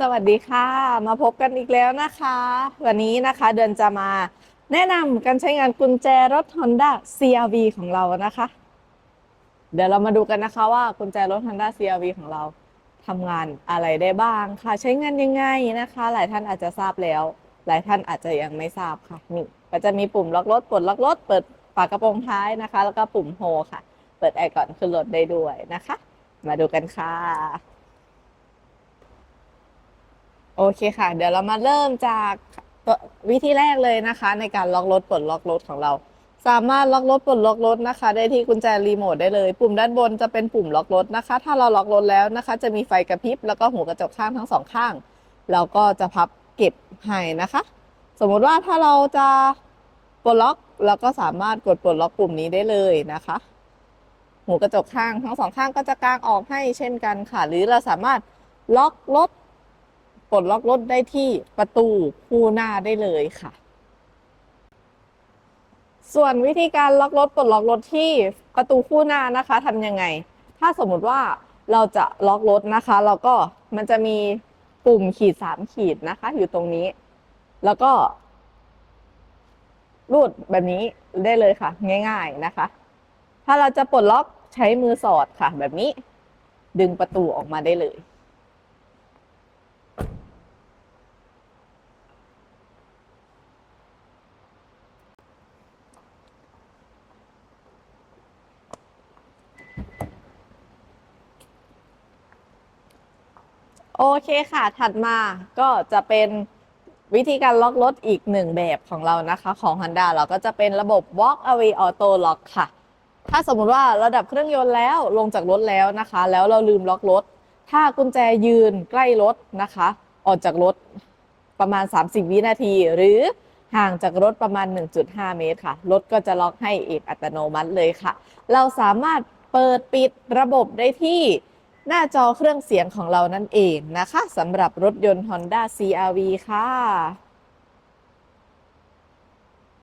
สวัสดีค่ะ มาพบกันอีกแล้วนะคะ วันนี้นะคะเดือนจะมาแนะนำการใช้งานกุญแจรถ Honda CRV ของเรานะคะ เดี๋ยวเรามาดูกันนะคะว่ากุญแจรถ Honda CRV ของเราทำงานอะไรได้บ้างค่ะ ใช้งานยังไงนะคะ หลายท่านอาจจะทราบแล้ว หลายท่านอาจจะยังไม่ทราบค่ะนี่ก็จะมีปุ่มล็อกรถปลดล็อกรถเปิดฝากระโปรงท้ายนะคะ แล้วก็ปุ่มโฮค่ะ เปิดแอร์ก่อนขึ้นรถได้ด้วยนะคะ มาดูกันค่ะ โอเคค่ะ เดี๋ยวเรามาเริ่มจากวิธีแรกเลยนะคะ ในการล็อกรถปลดล็อกรถของเรา สามารถล็อกรถปลดล็อกรถนะคะ ได้ที่กุญแจรีโมทได้เลย ปุ่มด้านบนจะเป็นปุ่มล็อกรถนะคะ ถ้าเราล็อกรถแล้วนะคะ จะมีไฟกระพริบแล้วก็หัวกระจกข้างทั้งสองข้างเราก็จะพับเก็บให้นะคะ สมมุติว่าถ้าเราจะปลดล็อกเราก็สามารถกดปลดล็อกปุ่มนี้ได้เลยนะคะหูกระจกข้างทั้งสองข้างก็จะกางออกให้เช่นกันค่ะ หรือเราสามารถล็อกรถ ปลดล็อกรถได้ที่ประตูคู่หน้าได้เลยค่ะ ส่วนวิธีการล็อกรถปลดล็อกรถที่ประตูคู่หน้านะคะทำยังไง ถ้าสมมติว่าเราจะล็อกรถนะคะ เราก็มันจะมีปุ่มขีดสามขีดนะคะ อยู่ตรงนี้ แล้วก็รูดแบบนี้ได้เลยค่ะ ง่าย ๆนะคะ ถ้าเราจะปลดล็อกใช้มือสอดค่ะ แบบนี้ ดึงประตูออกมาได้เลย โอเคค่ะ ถัดมาก็จะเป็นวิธีการล็อกรถอีกหนึ่งแบบของเรานะคะ ของ Honda เราก็จะเป็นระบบ Walk Away Auto Lock ค่ะ ถ้าสมมติว่าระดับเครื่องยนต์แล้วลงจากรถแล้วนะคะ แล้วเราลืมล็อกรถ ถ้ากุญแจยืนใกล้รถนะคะ ออกจากรถประมาณ 30 วินาที หรือห่างจากรถประมาณ 1.5 เมตรค่ะ รถก็จะล็อกให้เองอัตโนมัติเลยค่ะ เราสามารถเปิดปิดระบบได้ที่ หน้าจอเครื่องเสียงของเรานั่นเองนะคะสำหรับรถยนต์ Honda CRV ค่ะ